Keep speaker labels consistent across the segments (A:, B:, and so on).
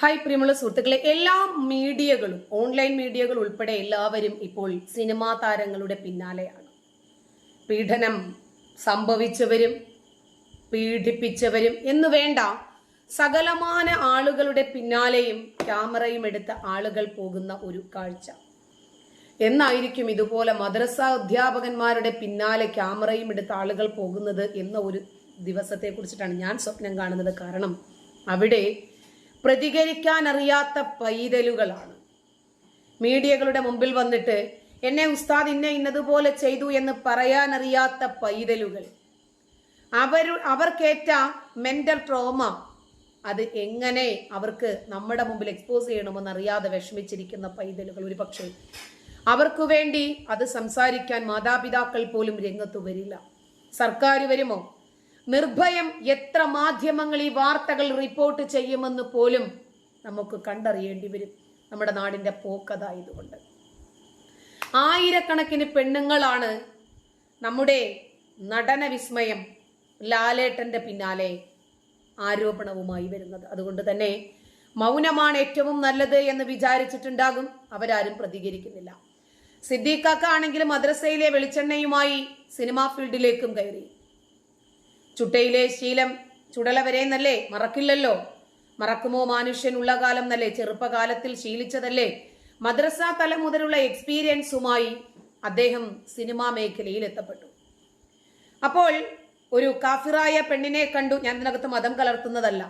A: Hi പ്രിയമുള്ള സുഹൃത്തുക്കളെ എല്ലാ മീഡിയകളും ഓൺലൈൻ മീഡിയകൾ ഉൾപ്പെടെ എല്ലാവരും ഇപ്പോൾ സിനിമാ താരങ്ങളുടെ പിന്നാലെയാണ്. പീഡനം സംഭവിച്ചവരും പീഡിപ്പിച്ചവരും എന്ന് വേണ്ട സകലമാന ആളുകളുടെ പിന്നാലെയും ക്യാമറയും എടുത്ത ആളുകൾ പോകുന്ന ഒരു കാഴ്ച. എന്നായിരിക്കും ഇതുപോലെ മദ്രസ അധ്യാപകന്മാരുടെ പിന്നാലെ ക്യാമറയും എടുത്ത ആളുകൾ പോകുന്നത് എന്ന ഒരു ദിവസത്തെ കുറിച്ചിട്ടാണ് ഞാൻ സ്വപ്നം കാണുന്നത്. കാരണം അവിടെ പ്രതികരിക്കാൻ അറിയാത്ത പൈതലുകളാണ്. മീഡിയകളുടെ മുമ്പിൽ വന്നിട്ട് എന്നെ ഉസ്താദ് ഇന്നെ ഇന്നതുപോലെ ചെയ്തു എന്ന് പറയാനറിയാത്ത പൈതലുകൾ. അവർ അവർക്കേറ്റ മെന്റൽ ട്രോമ അത് എങ്ങനെ അവർക്ക് നമ്മുടെ മുമ്പിൽ എക്സ്പോസ് ചെയ്യണമെന്ന് അറിയാതെ വിഷമിച്ചിരിക്കുന്ന പൈതലുകൾ ഒരു പക്ഷേ അവർക്ക് വേണ്ടി അത് സംസാരിക്കാൻ മാതാപിതാക്കൾ പോലും രംഗത്ത് വരില്ല. സർക്കാർ വരുമോ? നിർഭയം എത്ര മാധ്യമങ്ങൾ ഈ വാർത്തകൾ റിപ്പോർട്ട് ചെയ്യുമെന്ന് പോലും നമുക്ക് കണ്ടറിയേണ്ടി വരും. നമ്മുടെ നാടിന്റെ പോക്കതായതുകൊണ്ട് ആയിരക്കണക്കിന് പെണ്ണുങ്ങളാണ് നമ്മുടെ നടന വിസ്മയം ലാലേട്ടന്റെ പിന്നാലെ ആരോപണവുമായി വരുന്നത്. അതുകൊണ്ട് തന്നെ മൗനമാണ് ഏറ്റവും നല്ലത് എന്ന് വിചാരിച്ചിട്ടുണ്ടാകും. അവരാരും പ്രതികരിക്കുന്നില്ല. സിദ്ദീഖാക്ക ആണെങ്കിൽ മദ്രസയിലെ വെളിച്ചെണ്ണയുമായി സിനിമാ ഫീൽഡിലേക്കും കയറി. ചുട്ടയിലെ ശീലം ചുടല വരെ എന്നല്ലേ മറക്കില്ലല്ലോ. മറക്കുമോ മനുഷ്യൻ ഉള്ള കാലം എന്നല്ലേ? ചെറുപ്പകാലത്തിൽ ശീലിച്ചതല്ലേ? മദ്രസ തല മുതലുള്ള എക്സ്പീരിയൻസുമായി അദ്ദേഹം സിനിമാ മേഖലയിൽ എത്തപ്പെട്ടു അപ്പോൾ ഒരു കാഫിറായ പെണ്ണിനെ കണ്ടു. ഞാൻ ഇതിനകത്ത് മതം കലർത്തുന്നതല്ല.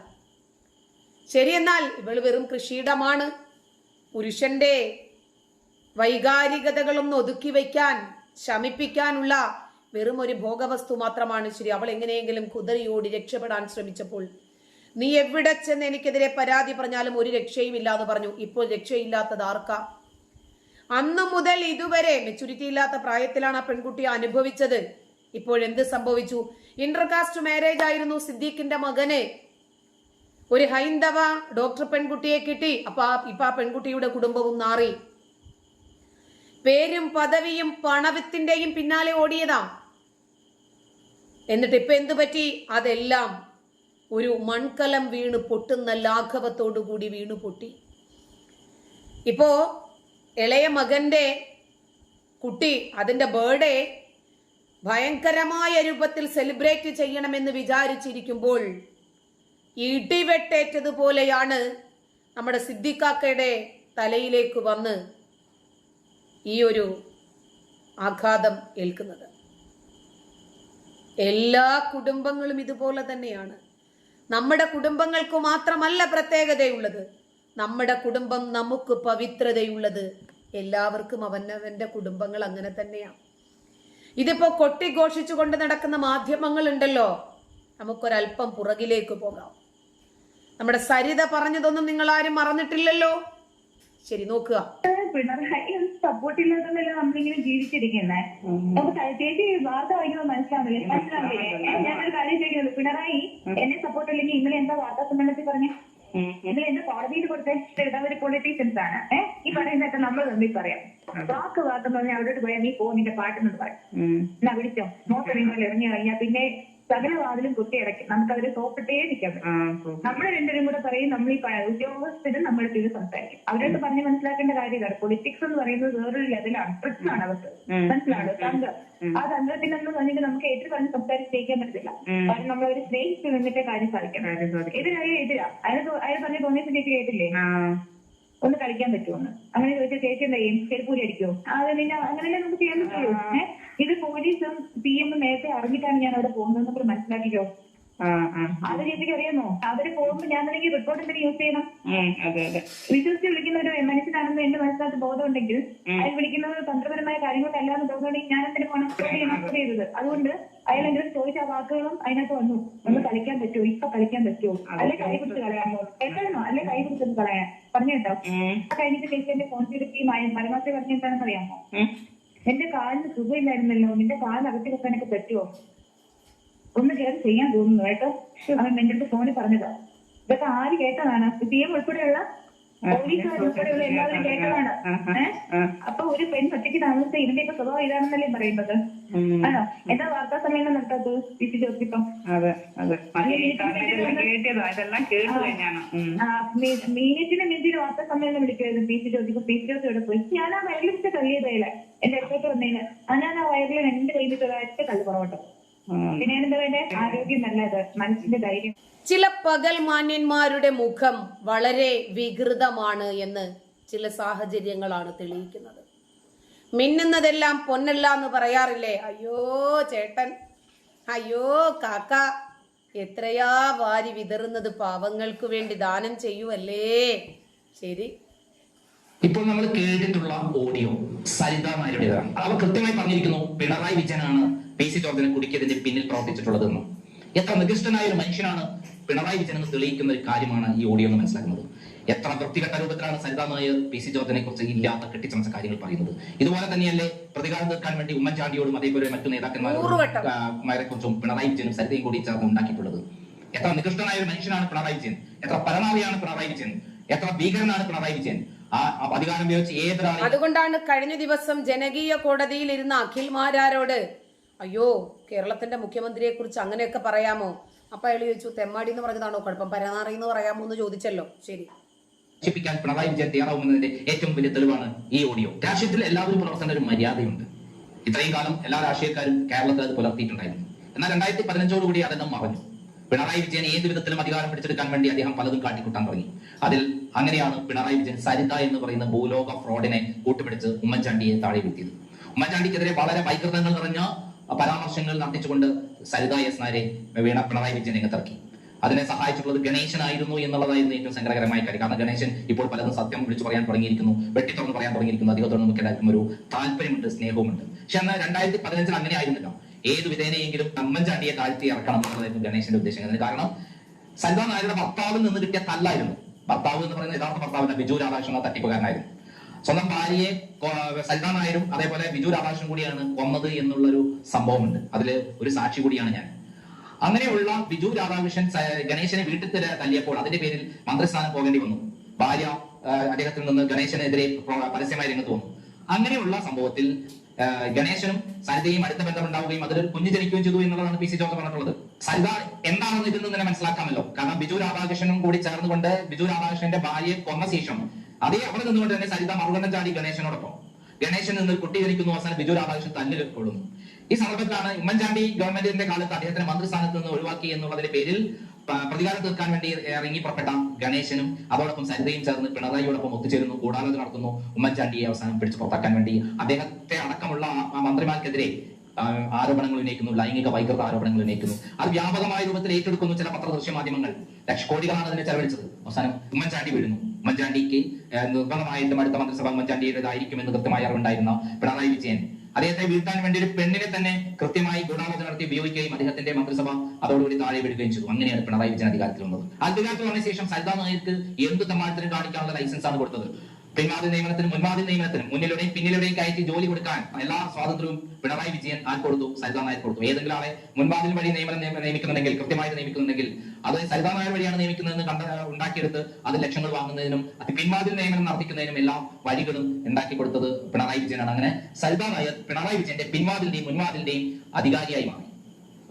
A: ശരിയെന്നാൽ ഇവൾ വെറും കൃഷിയിടമാണ്. പുരുഷന്റെ വൈകാരികതകളൊന്ന് ഒതുക്കി വയ്ക്കാൻ ശമിപ്പിക്കാനുള്ള വെറും ഒരു ഭോഗവസ്തു മാത്രമാണ് ശരി. അവൾ എങ്ങനെയെങ്കിലും കുതിരയോടി രക്ഷപ്പെടാൻ ശ്രമിച്ചപ്പോൾ നീ എവിടെ ചെന്ന് എനിക്കെതിരെ പരാതി പറഞ്ഞാലും ഒരു രക്ഷയും ഇല്ലാതെ പറഞ്ഞു. ഇപ്പോൾ രക്ഷയില്ലാത്തത് ആർക്കാ? അന്നു മുതൽ ഇതുവരെ മെച്ചൂരിറ്റി ഇല്ലാത്ത പ്രായത്തിലാണ് ആ പെൺകുട്ടി അനുഭവിച്ചത്. ഇപ്പോൾ എന്ത് സംഭവിച്ചു? ഇന്റർകാസ്റ്റ് മാരേജ് ആയിരുന്നു സിദ്ദീഖിന്റെ മകന്. ഒരു ഹൈന്ദവ ഡോക്ടർ പെൺകുട്ടിയെ കിട്ടി. അപ്പൊ ആ ഇപ്പൊ ആ പെൺകുട്ടിയുടെ കുടുംബവും നാറി. പേരും പദവിയും പണവത്തിന്റെയും പിന്നാലെ ഓടിയതാ. എന്നിട്ട് ഇപ്പൊ എന്തു പറ്റി? അതെല്ലാം ഒരു മൺകലം വീണ് പൊട്ടുന്ന ലാഘവത്തോടു കൂടി വീണു പൊട്ടി. ഇപ്പോ ഇളയ മകന്റെ കുട്ടി അതിന്റെ ബേർഡേ ഭയങ്കരമായ രൂപത്തിൽ സെലിബ്രേറ്റ് ചെയ്യണമെന്ന് വിചാരിച്ചിരിക്കുമ്പോൾ ഇടിവെട്ടേറ്റതുപോലെയാണ് നമ്മുടെ സിദ്ദിഖാക്കയുടെ തലയിലേക്ക് വന്ന് ഈ ഒരു ആഘാതം ഏൽക്കുന്നത്. എല്ലാ കുടുംബങ്ങളും ഇതുപോലെ തന്നെയാണ്. നമ്മുടെ കുടുംബങ്ങൾക്ക് മാത്രമല്ല പ്രത്യേകതയുള്ളത്. നമ്മുടെ കുടുംബം നമുക്ക് പവിത്രതയുള്ളത്. എല്ലാവർക്കും അവനവന്റെ കുടുംബങ്ങൾ അങ്ങനെ തന്നെയാണ്. ഇതിപ്പോ കൊട്ടിഘോഷിച്ചുകൊണ്ട് നടക്കുന്ന മാധ്യമങ്ങൾ ഉണ്ടല്ലോ നമുക്കൊരല്പം പുറകിലേക്ക് പോകാം. നമ്മുടെ സരിത പറഞ്ഞതൊന്നും നിങ്ങൾ ആരും മറന്നിട്ടില്ലല്ലോ? ശരി നോക്കുക.
B: പിണറായി സപ്പോർട്ട് ഇല്ലാത്തതല്ല നമ്മളിങ്ങനെ ജീവിച്ചിരിക്കുന്നേ? നമുക്ക് ചേച്ചി വാർത്ത വായിക്കുമ്പോൾ മനസ്സിലാവില്ലേ മനസ്സിലാവില്ലേ ഞാനൊരു കാര്യം ചോദിക്കുന്നത് പിണറായി എന്നെ സപ്പോർട്ട് ഇല്ലെങ്കിൽ ഇന്നലെ എന്താ വാർത്താ സമ്മേളനത്തിൽ പറഞ്ഞു? ഇന്നലെ എന്താ കോടതിയിൽ കൊടുത്ത ഇടവര് പൊളിറ്റീഷ്യൻസ് ആണ്. ഏഹ് ഈ പറയുന്നതൊക്കെ നമ്മൾ തമ്മിൽ പറയാം. വാക്ക് വാക്കെന്ന് പറഞ്ഞാൽ അവിടോട്ട് പോയാൽ നീ പോ നിന്റെ പാട്ടെന്ന് പറയും എന്നാ വിളിച്ചോ? നോക്കറിയുമ്പോൾ ഇറങ്ങി കഴിഞ്ഞാൽ പിന്നെ സകല വാതിലും കുത്തിയടക്കി നമുക്ക് അവരെ സോപ്പിട്ടേ നിൽക്കാൻ പറ്റും നമ്മൾ രണ്ടുപേരും കൂടെ പറയും നമ്മൾ ഈ ഉദ്യോഗസ്ഥരും നമ്മുടെ പേര് സംസാരിക്കും. അവരോട് പറഞ്ഞ് മനസ്സിലാക്കേണ്ട കാര്യം ഇതാണ് പൊളിറ്റിക്സ് എന്ന് പറയുന്നത് വേറൊരു ലെവലാണ് പ്രശ്നമാണ് അവർക്ക്. മനസ്സിലാണ് സംഘം ആ സംഘത്തിനൊന്നും പറഞ്ഞിട്ട് നമുക്ക് എതിര് പറഞ്ഞ് സംസാരിച്ച് ജയിക്കാൻ പറ്റത്തില്ല. കാരണം നമ്മൾ അവരെ സ്നേഹിച്ച് നിന്നിട്ടേ കാര്യം സാധിക്കണം. ഇതിനായി എതിരാ. അയാൾ അയാൾ പറഞ്ഞ തോന്നിയ ചേച്ചി കേട്ടില്ലേ? ഒന്ന് കളിക്കാൻ പറ്റുമോ അങ്ങനെ ചോദിച്ചാൽ ചേച്ചി എന്താ ചെയ്യും ചെരുപ്പൂരി അടിക്കുമോ അത് പിന്നെ അങ്ങനെയല്ലേ നമുക്ക് ചെയ്യാൻ പറ്റുള്ളൂ. ഏഹ് ഇത് പോലീസും പി എമ്മും നേരത്തെ അറിഞ്ഞിട്ടാണ് ഞാൻ അവിടെ പോകുന്നത് നമ്മൾ മനസ്സിലാക്കിക്കോ അത് രീതിക്ക് അറിയാമോ അവർ പോകുമ്പോ ഞാൻ അല്ലെങ്കിൽ റിപ്പോർട്ട് എന്തെങ്കിലും യൂസ് ചെയ്യണം. വിശ്വസിച്ച് വിളിക്കുന്ന ഒരു മനുഷ്യനാണെന്ന് എന്റെ മനസ്സിനകത്ത് ബോധമുണ്ടെങ്കിൽ അയാൾ വിളിക്കുന്നത് തന്ത്രപരമായ കാര്യങ്ങളല്ലാന്ന് തോന്നുകയാണെങ്കിൽ ഞാൻ എന്തിനു പോകണം റിപ്പോർട്ട് ചെയ്തത്. അതുകൊണ്ട് അയാൾ എന്തെങ്കിലും ചോദിച്ച ആ വാക്കുകളും അതിനകത്ത് വന്നു. ഒന്ന് കളിക്കാൻ പറ്റുമോ? ഇപ്പൊ കളിക്കാൻ പറ്റുമോ? അല്ലെ കൈ പിടിച്ച് കളയാമോ എന്താണോ അല്ലെ കൈ പിടിച്ചത് കളയാൻ? പറഞ്ഞു കേട്ടോ ആ കഴിഞ്ഞിട്ട് ചേച്ചി എന്റെ ഫോൺ ചെയ്തിട്ട് ഈ മലമാസി പറഞ്ഞു എന്താണെന്ന് അറിയാമോ? എന്റെ കാലിന് സുഖമില്ലായിരുന്നല്ലോ. നിന്റെ കാലിനകത്തി വെക്കാനൊക്കെ പറ്റുമോ ഒന്ന് കയറി ചെയ്യാൻ തോന്നുന്നു കേട്ടോ. അവൻ എന്റെ അടുത്ത് ഫോണിൽ പറഞ്ഞതാ. ഇതൊക്കെ ആര് കേട്ടതാണ്? പി എം ഉൾപ്പെടെയുള്ള പോലീസുകാർ ഉൾപ്പെടെയുള്ള എല്ലാവരും കേട്ടതാണ്. ഏഹ് അപ്പൊ ഒരു പെൺ ഒറ്റയ്ക്ക് താമസിച്ച ഇതിന്റെയൊക്കെ സ്വഭാവം ഇതാണെന്നല്ലേ പറയുന്നത് ആണോ? എന്താ വാർത്താ സമ്മേളനം നടത്താത്തത് പി സി
C: ഞാൻ
B: മീനറ്റിനെ മിഞ്ചിന് വാർത്താ സമ്മേളനം വിളിക്കുമായിരുന്നു പി സി ചോദിച്ചപ്പോ പി സി ഇവിടെ പോയി. ഞാൻ ആ വയറിലിട്ട് തള്ളിയതല്ലേ എന്റെ അടുത്തേക്ക് വന്നതിന് ആ ഞാൻ ആ വയറിൽ രണ്ട് കയ്യിലിട്ട് ഒരൊറ്റ തള്ളു പുറകോട്ട് പിന്നെ എന്താ ആരോഗ്യം നല്ലത്. മനസ്സിന്റെ ധൈര്യം.
A: ചില പകൽ മാന്യന്മാരുടെ മുഖം വളരെ വികൃതമാണ് എന്ന് ചില സാഹചര്യങ്ങളാണ് തെളിയിക്കുന്നത്. മിന്നുന്നതെല്ലാം പൊന്നല്ല എന്ന് പറയാറില്ലേ? അയ്യോ ചേട്ടൻ. അയ്യോ കാക്ക. എത്രയാ വാരി വിതറുന്നത് പാവങ്ങൾക്ക് വേണ്ടി ദാനം ചെയ്യുവല്ലേ? ശരി.
D: ഇപ്പോൾ നമ്മൾ കേട്ടിട്ടുള്ള ഓഡിയോ സരിത നായരുടേതാണ് അവർ കൃത്യമായി പറഞ്ഞിരിക്കുന്നു പിണറായി വിജയനാണ് പി സി ജോർജിനെ കുടിക്കിയതിന്റെ പിന്നിൽ പ്രവർത്തിച്ചിട്ടുള്ളതെന്ന് എത്ര നികൃഷ്ടനായ ഒരു മനുഷ്യനാണ് പിണറായി വിജയൻ എന്ന് തെളിയിക്കുന്ന ഒരു കാര്യമാണ് ഈ ഓഡിയോ എന്ന് മനസ്സിലാക്കുന്നത്. എത്ര വൃത്തികെട്ട രൂപത്തിലാണ് സരിത നായർ പി സി ജോർജിനെ കുറിച്ച് ഇല്ലാത്ത കെട്ടിച്ചമച്ച കാര്യങ്ങൾ പറയുന്നത്. ഇതുപോലെ തന്നെയല്ലേ പ്രതികാരം തീർക്കാൻ വേണ്ടി ഉമ്മൻചാണ്ടിയോടും അതേപോലെ മറ്റു നേതാക്കന്മാരെ കുറിച്ചും പിണറായി വിജയനും സരിതയും കൂടി ചേർന്ന് ഉണ്ടാക്കിയിട്ടുള്ളത്. എത്ര നികൃഷ്ടനായ ഒരു മനുഷ്യനാണ് പിണറായി വിജയൻ. എത്ര പരമാവധിയാണ് പിണറായി വിജയൻ. എത്ര ഭീകരനാണ് പിണറായി വിജയൻ. അധികാരം ഉപയോഗിച്ച് ഏതൊരാളെ
A: അതുകൊണ്ടാണ് കഴിഞ്ഞ ദിവസം ജനകീയ കോടതിയിൽ ഇരുന്ന അഖിൽ മാരാരോട് അയ്യോ കേരളത്തിന്റെ മുഖ്യമന്ത്രിയെ കുറിച്ച് അങ്ങനെയൊക്കെ പറയാമോ? അപ്പൊ അയാൾ ചോദിച്ചു തെമ്മാടി എന്ന് പറഞ്ഞതാണോ? കുഴപ്പം പരനാറി എന്ന് പറയാമോ എന്ന് ചോദിച്ചല്ലോ. ശരി.
D: നശിപ്പിക്കാൻ പിണറായി വിജയൻ തയ്യാറാവുന്നതിന്റെ ഏറ്റവും വലിയ തെളിവാണ് ഈ ഓഡിയോ. രാഷ്ട്രീയത്തിൽ എല്ലാവരും പുലർത്തേണ്ട ഒരു മര്യാദയുണ്ട്. ഇത്രയും കാലം എല്ലാ രാഷ്ട്രീയക്കാരും കേരളത്തിൽ അത് പുലർത്തിയിട്ടുണ്ടായിരുന്നു. എന്നാൽ രണ്ടായിരത്തി പതിനഞ്ചോടുകൂടി അതെല്ലാം മറഞ്ഞു. പിണറായി വിജയൻ ഏത് വിധത്തിലും അധികാരം പിടിച്ചെടുക്കാൻ വേണ്ടി അദ്ദേഹം പലതും കാട്ടിക്കൂട്ടാൻ തുടങ്ങി. അതിൽ അങ്ങനെയാണ് പിണറായി വിജയൻ സരിത എന്ന് പറയുന്ന ഭൂലോക ഫ്രോഡിനെ കൂട്ടുപിടിച്ച് ഉമ്മൻചാണ്ടിയെ താഴെ വീഴ്ത്തിയത്. ഉമ്മൻചാണ്ടിക്കെതിരെ വളരെ വൈകൃതങ്ങൾ നിറഞ്ഞ പരാമർശങ്ങൾ നടത്തിച്ചുകൊണ്ട് സരിത എസ് നാരെ വീണ പിണറായി വിജയൻ രംഗത്തിറക്കി അതിനെ സഹായിച്ചിട്ടുള്ളത് ഗണേശനായിരുന്നു എന്നുള്ളതായിരുന്നു ഏറ്റവും സങ്കടകരമായ കാര്യം. കാരണം ഗണേശൻ ഇപ്പോൾ പലതും സത്യം വിളിച്ചു പറയാൻ തുടങ്ങിയിരിക്കുന്നു വെട്ടിത്തുറന്ന് പറയാൻ തുടങ്ങിയിരിക്കുന്നു. അദ്ദേഹത്തോട് നമുക്ക് എല്ലാവർക്കും ഒരു താല്പര്യമുണ്ട് സ്നേഹവുമുണ്ട്. പക്ഷെ എന്നാൽ രണ്ടായിരത്തി പതിനഞ്ചിൽ അങ്ങനെ ആയിരുന്നില്ല ഏത് വിധേനയെങ്കിലും ഉമ്മൻചാണ്ടിയെ താഴ്ത്തി ഇറക്കണം എന്നുള്ളതായിരുന്നു ഗണേശന്റെ ഉദ്ദേശം. കാരണം സൽമാൻ നായരുടെ ഭർത്താവിൽ നിന്ന് കിട്ടിയ തല്ലായിരുന്നു. ഭർത്താവ് എന്ന് പറയുന്ന യഥാർത്ഥ ഭർത്താവിന്റെ ബിജു രാധാകൃഷ്ണ തട്ടിപ്പുകാരനായിരുന്നു. സ്വന്തം ഭാര്യയെ സൽമാൻ നായരും അതേപോലെ ബിജു രാധാകൃഷ്ണൻ കൂടിയാണ് കൊന്നത് എന്നുള്ളൊരു സംഭവമുണ്ട്. അതിൽ ഒരു സാക്ഷി കൂടിയാണ് ഞാൻ. അങ്ങനെയുള്ള ബിജു രാധാകൃഷ്ണൻ ഗണേശനെ വീട്ടിൽ തല്ലിയപ്പോൾ അതിന്റെ പേരിൽ മന്ത്രിസ്ഥാനം പോകേണ്ടി വന്നു. ഭാര്യ അദ്ദേഹത്തിൽ നിന്ന് ഗണേശനെതിരെ പ്ര- പരസ്യമായി രംഗത്ത് വന്നു. അങ്ങനെയുള്ള സംഭവത്തിൽ ഗണേശനും സരിതയും അടുത്ത ബന്ധമുണ്ടാവുകയും അതിൽ കുഞ്ഞു ജനിക്കുകയും ചെയ്തു എന്നുള്ളതാണ് പി സി ജോർജ് പറഞ്ഞിട്ടുള്ളത്. സരിത എന്താണെന്ന് ഇതിൽ നിന്ന് തന്നെ മനസ്സിലാക്കാമല്ലോ. കാരണം ബിജു രാധാകൃഷ്ണനും കൂടി ചേർന്നുകൊണ്ട് ബിജു രാധാകൃഷ്ണന്റെ ഭാര്യയെ കൊന്ന ശേഷം അതേ അവിടെ നിന്നുകൊണ്ട് തന്നെ സരിത മറുകണ്ഠം ചാടി ഗണേശനോടൊപ്പം. ഗണേശൻ നിന്ന് കുട്ടി ജനിക്കുന്നു അവസാനം ബിജു രാധാകൃഷ്ണൻ തല്ലിൽ കൊള്ളുന്നു ഈ സന്ദർഭത്തിലാണ് ഉമ്മൻചാണ്ടി ഗവൺമെന്റിന്റെ കാലത്ത് അദ്ദേഹത്തിന്റെ മന്ത്രിസ്ഥാനത്ത് നിന്ന് ഒഴിവാക്കി എന്നുള്ളതിന്റെ പേരിൽ പ്രതികാരം തീർക്കാൻ വേണ്ടി ഇറങ്ങി പുറപ്പെട്ട ഗണേശനും അതോടൊപ്പം സരിതയും ചേർന്ന് പിണറായിയോടൊപ്പം ഒത്തുചേരുന്നു കൂടാലോചന നടത്തുന്നു. ഉമ്മൻചാണ്ടിയെ അവസാനം പിടിച്ചു പുറത്താക്കാൻ വേണ്ടി അദ്ദേഹത്തെ അടക്കമുള്ള മന്ത്രിമാർക്കെതിരെ ആരോപണങ്ങൾ ഉന്നയിക്കുന്നു ലൈംഗിക വൈകൃത ആരോപണങ്ങൾ ഉന്നയിക്കുന്നു. അത് വ്യാപകമായ രൂപത്തിൽ ഏറ്റെടുക്കുന്നു ചില പത്രദൃശ്യ മാധ്യമങ്ങൾ ലക്ഷക്കോടികളാണ് അതിനെ ചെലവഴിച്ചത്. അവസാനം ഉമ്മൻചാണ്ടി വീഴുന്നു. ഉമ്മൻചാണ്ടിക്ക് നിർബന്ധമായിട്ടും അടുത്ത മന്ത്രിസഭ ഉമ്മൻചാണ്ടിയുടേതായിരിക്കും എന്ന് കൃത്യമായി അറിവുണ്ടായിരുന്ന പിണറായി വിജയൻ. അദ്ദേഹത്തെ വീഴ്ത്താൻ വേണ്ടി ഒരു പെണ്ണിനെ തന്നെ കൃത്യമായി ഗുണാലോചന നടത്തി ഉപയോഗിക്കുകയും അദ്ദേഹത്തിന്റെ മന്ത്രിസഭ അതോടുകൂടി താഴെ വിടുകയും ചെയ്തു. അങ്ങനെയാണ് പിണറായി വിജയൻ അധികാരത്തിൽ വന്നത് അധികാരത്തിൽ വന്ന ശേഷം സരിതാ നായർക്ക് എന്ത് തമ്മാഴത്തിനും കാണിക്കാനുള്ള ലൈസൻസ് ആണ് കൊടുത്തത്? പിൻവാതിൽ നിയമനത്തിനും മുൻവാതിൽ നിയമനത്തിനും മുന്നിലൂടെയും പിന്നിലൂടെയും കയറ്റി ജോലി കൊടുക്കാൻ എല്ലാ സ്വാതന്ത്ര്യവും പിണറായി വിജയൻ ആർ കൊടുത്തു? സരിതാ നായർ കൊടുത്തു. ഏതെങ്കിലും ആളെ മുൻവാതിൽ വഴി നിയമനം നിയമ- നിയമിക്കുന്നുണ്ടെങ്കിൽ കൃത്യമായിട്ട് നിയമിക്കുന്നുണ്ടെങ്കിൽ അത് സരിതാ നായർ വഴിയാണ് നിയമിക്കുന്നതെന്ന് കണ്ട ഉണ്ടാക്കിയെടുത്ത് അത് ലക്ഷങ്ങൾ വാങ്ങുന്നതിനും അത് പിൻവാതിൽ നിയമനം നടത്തിക്കുന്നതിനും എല്ലാ വഴികളും ഉണ്ടാക്കി കൊടുത്തത് പിണറായി വിജയനാണ്. അങ്ങനെ സരിതാ നായർ പിണറായി വിജയന്റെ പിൻവാതിലിന്റെയും മുൻവാതിലിന്റെയും അധികാരിയായി മാറി.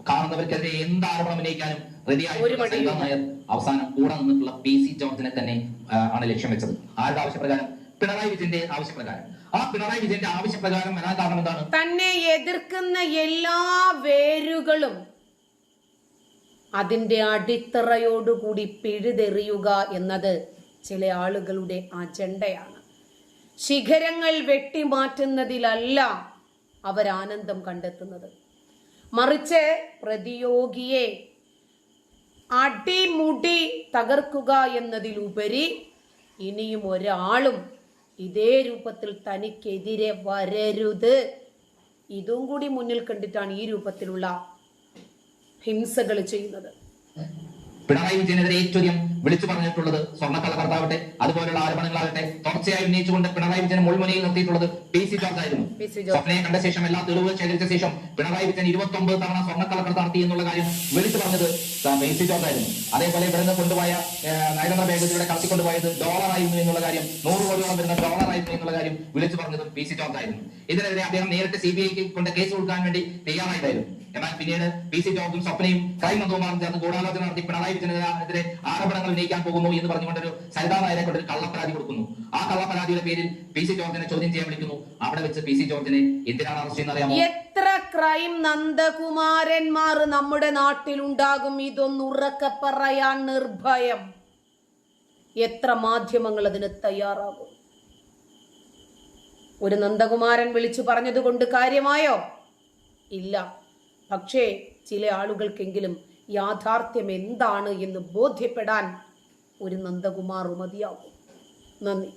D: കാണുന്നവർക്കെതിരെ എന്ത് ആരോപണം ഉന്നയിക്കാനും റെഡിയായി
A: ഒരു മടിയും
D: സരിതാ നായർ അവസാനം കൂടെ നിന്നിട്ടുള്ള പി സി ജോർജിനെ തന്നെ ആണ് ലക്ഷ്യം വെച്ചത്. ആരുടെ ആവശ്യപ്രകാരം? പിണറായി വിജയന്റെ ആവശ്യപ്രകാരം. ആ പിണറായി വിജയന്റെ ആവശ്യപ്രകാരം വരാൻ കാരണം എന്താണ്?
A: തന്നെ എതിർക്കുന്ന എല്ലാ വേരുകളും അതിന്റെ അടിത്തറയോടുകൂടി പിഴുതെറിയുക എന്നത് ചില ആളുകളുടെ അജണ്ടയാണ്. ശിഖരങ്ങൾ വെട്ടിമാറ്റുന്നതിലല്ല അവർ ആനന്ദം കണ്ടെത്തുന്നത്. മറിച്ച് പ്രതിയോഗിയെ അടിമുടി തകർക്കുക എന്നതിലുപരി ഇനിയും ഒരാളും ഇതേ രൂപത്തിൽ തനിക്കെതിരെ വരരുത്. ഇതും കൂടി മുന്നിൽ കണ്ടിട്ടാണ് ഈ രൂപത്തിലുള്ള ഹിംസകൾ ചെയ്യുന്നത്.
D: പിണറായി വിജയനെതിരെ ഏറ്റവും വിളിച്ചു പറഞ്ഞിട്ടുള്ളത് സ്വർണക്കള്ളക്കടത്താവട്ടെ അതുപോലുള്ള ആരോപണങ്ങളാകട്ടെ തുടർച്ചയായി ഉന്നയിച്ചുകൊണ്ട് പിണറായി വിജയൻ മുൾമുനയിൽ നിർത്തിയിട്ടുള്ളത് പി സി ജോർജ് ആയിരുന്നു. സ്വപ്നയെ കണ്ട ശേഷം എല്ലാ തെളിവുകൾ ശേഖരിച്ച ശേഷം പിണറായി വിജയൻ ഇരുപത്തി ഒമ്പത് തവണ സ്വർണക്കള്ളക്കടത്ത് നടത്തി എന്നുള്ള കാര്യം വിളിച്ചു പറഞ്ഞത് പി സി ജോർജ് ആയിരുന്നു. അതേപോലെ ഇവിടെ നിന്ന് കൊണ്ടുപോയ നയതന്ത്ര ബാഗേജിലൂടെ കടത്തിക്കൊണ്ടുപോയത് ഡോളർ ആയിരുന്നു എന്നുള്ള കാര്യം നൂറ് കോടിയോളം വരുന്ന ഡോളറായിരുന്നു എന്നുള്ള കാര്യം വിളിച്ചു പറഞ്ഞതും പി സി ജോർജ് ആയിരുന്നു. ഇതിനെതിരെ അദ്ദേഹം നേരിട്ട് സി ബി ഐക്ക് കൊണ്ട് കേസ് കൊടുക്കാൻ വേണ്ടി തയ്യാറായിട്ടായിരുന്നു. എന്നാൽ പിന്നീട് പി സി ജോബും സ്വപ്നയും ക്രൈം നന്ദകുമാറും ചേർന്ന് ഗൂഢാലോചന നടത്തി പിണറായി വിജയനെതിരെ ആരോപണങ്ങൾ ഉന്നയിക്കാൻ പോകുന്നു എന്ന് പറഞ്ഞുകൊണ്ടൊരു സരിതാ നായരെ കൊണ്ട് ഒരു കള്ളപ്പരാതി കൊടുക്കുന്നു. ആ കള്ളപ്പരാതിയുടെ പേരിൽ പി സി ജോർജിനെ ചോദ്യം ചെയ്യാൻ വിളിക്കുന്നു. അവിടെ വെച്ച് പി സി ജോർജിനെ എന്തിനാണ് അറസ്റ്റ് ചെയ്യുന്നത് അറിയാമോ?
A: എത്ര ക്രൈം നന്ദകുമാരന്മാർ നമ്മുടെ നാട്ടിലുണ്ടാകും? ഇതൊന്നുറക്കെ പറയാൻ നിർഭയം. എത്ര മാധ്യമങ്ങൾ അതിന് തയ്യാറാകും? ഒരു നന്ദകുമാരൻ വിളിച്ചു പറഞ്ഞതുകൊണ്ട് കാര്യമായോ? ഇല്ല. പക്ഷേ ചില ആളുകൾക്കെങ്കിലും യാഥാർത്ഥ്യം എന്താണ് എന്ന് ബോധ്യപ്പെടാൻ ഒരു നന്ദകുമാർ മതിയാകും. നന്ദി.